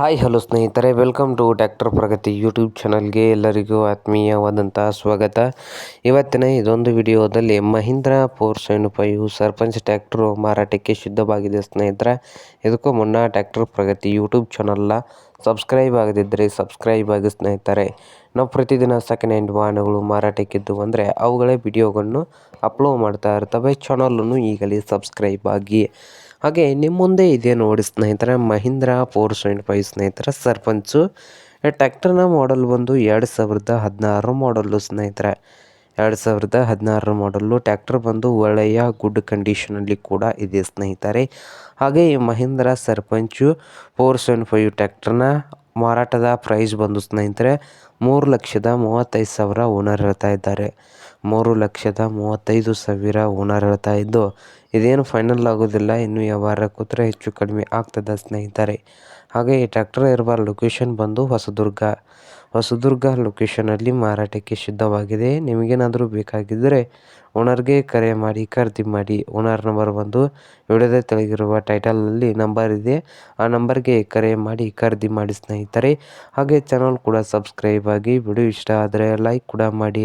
Hi, hello ಸ್ನೇಹಿತರೆ. Welcome to tractor Pragati YouTube ಚಾನಲ್ಗೆ ಎಲ್ಲರಿಗೂ ಆತ್ಮೀಯವಾದಂಥ ಸ್ವಾಗತ. ಇವತ್ತಿನ ಇದೊಂದು ವಿಡಿಯೋದಲ್ಲಿ Mahindra four seven five Sarpanch tractor ಮಾರಾಟಕ್ಕೆ ಸಿದ್ಧವಾಗಿದೆ ಸ್ನೇಹಿತರೆ. ಇದಕ್ಕೂ ಮುನ್ನ ಟ್ಯಾಕ್ಟರ್ ಪ್ರಗತಿ ಯೂಟ್ಯೂಬ್ ಚಾನಲ್ನ ಸಬ್ಸ್ಕ್ರೈಬ್ ಆಗದಿದ್ದರೆ ಸಬ್ಸ್ಕ್ರೈಬ್ ಆಗಿ ಸ್ನೇಹಿತರೆ. ನಾವು ಪ್ರತಿದಿನ ಸೆಕೆಂಡ್ ಹ್ಯಾಂಡ್ ವಾಹನಗಳು ಮಾರಾಟಕ್ಕಿದ್ದು ಅಂದರೆ ಅವುಗಳೇ ವಿಡಿಯೋಗಳನ್ನು ಅಪ್ಲೋಡ್ ಮಾಡ್ತಾ ಇರ್ತವೆ. ಚಾನಲನ್ನು ಈಗಲೇ ಸಬ್ಸ್ಕ್ರೈಬ್ ಆಗಿ. ಹಾಗೆ ನಿಮ್ಮ ಮುಂದೆ ಇದೆ ನೋಡಿ ಸ್ನೇಹಿತರೆ, ಮಹೀಂದ್ರ ಫೋರ್ ಸೆವೆಂಟಿ ಫೈವ್ ಸ್ನೇಹಿತರೆ, ಸರ್ಪಂಚು. ಟ್ಯಾಕ್ಟರ್ನ ಮಾಡಲ್ ಬಂದು ಎರಡು ಸಾವಿರದ ಹದಿನಾರು ಮಾಡಲ್ಲು ಸ್ನೇಹಿತರೆ. ಎರಡು ಸಾವಿರದ ಹದಿನಾರರ ಮಾಡಲ್ಲು ಟ್ಯಾಕ್ಟರ್ ಬಂದು ಒಳ್ಳೆಯ ಗುಡ್ ಕಂಡೀಷನಲ್ಲಿ ಕೂಡ ಇದೆ ಸ್ನೇಹಿತರೆ. ಹಾಗೆ ಈ Mahindra Sarpanch four seven five ಟ್ಯಾಕ್ಟರ್ನ ಮಾರಾಟದ ಪ್ರೈಸ್ ಬಂದು ಸ್ನೇಹಿತರೆ, ಮೂರು ಲಕ್ಷದ ಮೂವತ್ತೈದು ಸಾವಿರ ಓನರ್ ಹೇಳ್ತಾ ಇದ್ದಾರೆ. ಮೂರು ಲಕ್ಷದ ಮೂವತ್ತೈದು ಸಾವಿರ ಓನರ್ ಹೇಳ್ತಾ ಇದ್ದು, ಇದೇನು ಫೈನಲ್ ಆಗೋದಿಲ್ಲ. ಇನ್ನು ವ್ಯವಹಾರ ಕೂತ್ರೆ ಹೆಚ್ಚು ಕಡಿಮೆ ಆಗ್ತದೆ ಸ್ನೇಹಿತರೆ. ಹಾಗೆ ಈ ಟ್ರ್ಯಾಕ್ಟರ್ ಇರುವ ಲೊಕೇಶನ್ ಬಂದು ಹೊಸದುರ್ಗ. ಹೊಸದುರ್ಗ ಲೊಕೇಶನಲ್ಲಿ ಮಾರಾಟಕ್ಕೆ ಸಿದ್ಧವಾಗಿದೆ. ನಿಮಗೇನಾದರೂ ಬೇಕಾಗಿದ್ದರೆ ಓನರ್ಗೆ ಕರೆ ಮಾಡಿ, ಖರೀದಿ ಮಾಡಿ. ಓನರ್ ನಂಬರ್ ಬಂದು ವಿಡಿಯೋದ ತೆಳಗಿರುವ ಟೈಟಲಲ್ಲಿ ನಂಬರ್ ಇದೆ. ಆ ನಂಬರ್ಗೆ ಕರೆ ಮಾಡಿ, ಖರೀದಿ ಮಾಡಿ ಸ್ನೇಹಿತರೆ. ಹಾಗೆ ಚಾನಲ್ ಕೂಡ ಸಬ್ಸ್ಕ್ರೈಬ್ ಆಗಿ, ವಿಡಿಯೋ ಇಷ್ಟ ಆದರೆ ಲೈಕ್ ಕೂಡ ಮಾಡಿ.